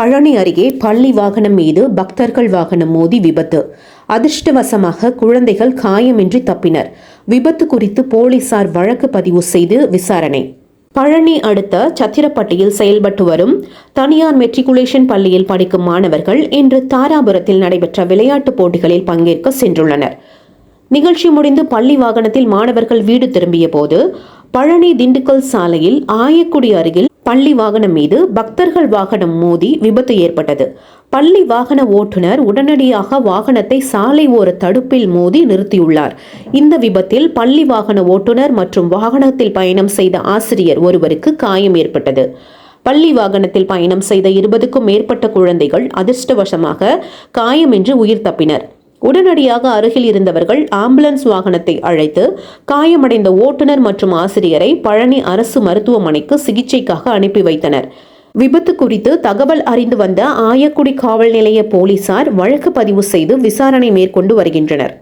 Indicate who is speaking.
Speaker 1: பழனி அருகே பள்ளி வாகனம் மீது பக்தர்கள் வாகனம் மோதி விபத்து. அதிர்ஷ்டவசமாக குழந்தைகள் காயமின்றி தப்பினர். விபத்து குறித்து போலீசார் வழக்கு பதிவு செய்து விசாரணை. பழனி அடுத்த சத்திரப்பட்டியில் செயல்பட்டு வரும் தனியார் மெட்ரிகுலேஷன் பள்ளியில் படிக்கும் மாணவர்கள் இன்று தாராபுரத்தில் நடைபெற்ற விளையாட்டுப் போட்டிகளில் பங்கேற்க சென்றுள்ளனர். நிகழ்ச்சி முடிந்து பள்ளி வாகனத்தில் மாணவர்கள் வீடு திரும்பிய போது பழனி திண்டுக்கல் சாலையில் ஆயக்குடி அருகில் பள்ளி வாகனம் மீது பக்தர்கள் வாகனம் மோதி விபத்து ஏற்பட்டது. பள்ளி வாகன ஓட்டுநர் உடனடியாக வாகனத்தை சாலை ஓர தடுப்பில் மோதி நிறுத்தியுள்ளார். இந்த விபத்தில் பள்ளி வாகன ஓட்டுநர் மற்றும் வாகனத்தில் பயணம் செய்த ஆசிரியர் ஒருவருக்கு காயம் ஏற்பட்டது. பள்ளி வாகனத்தில் பயணம் செய்த இருபதுக்கும் மேற்பட்ட குழந்தைகள் அதிர்ஷ்டவசமாக காயமின்றி உயிர் தப்பினர். உடனடியாக அருகில் இருந்தவர்கள் ஆம்புலன்ஸ் வாகனத்தை அழைத்து காயமடைந்த ஓட்டுநர் மற்றும் ஆசிரியரை பழனி அரசு மருத்துவமனைக்கு சிகிச்சைக்காக அனுப்பி வைத்தனர். விபத்து குறித்து தகவல் அறிந்து வந்த ஆயக்குடி காவல் நிலைய போலீசார் வழக்கு பதிவு செய்து விசாரணை மேற்கொண்டு வருகின்றனர்.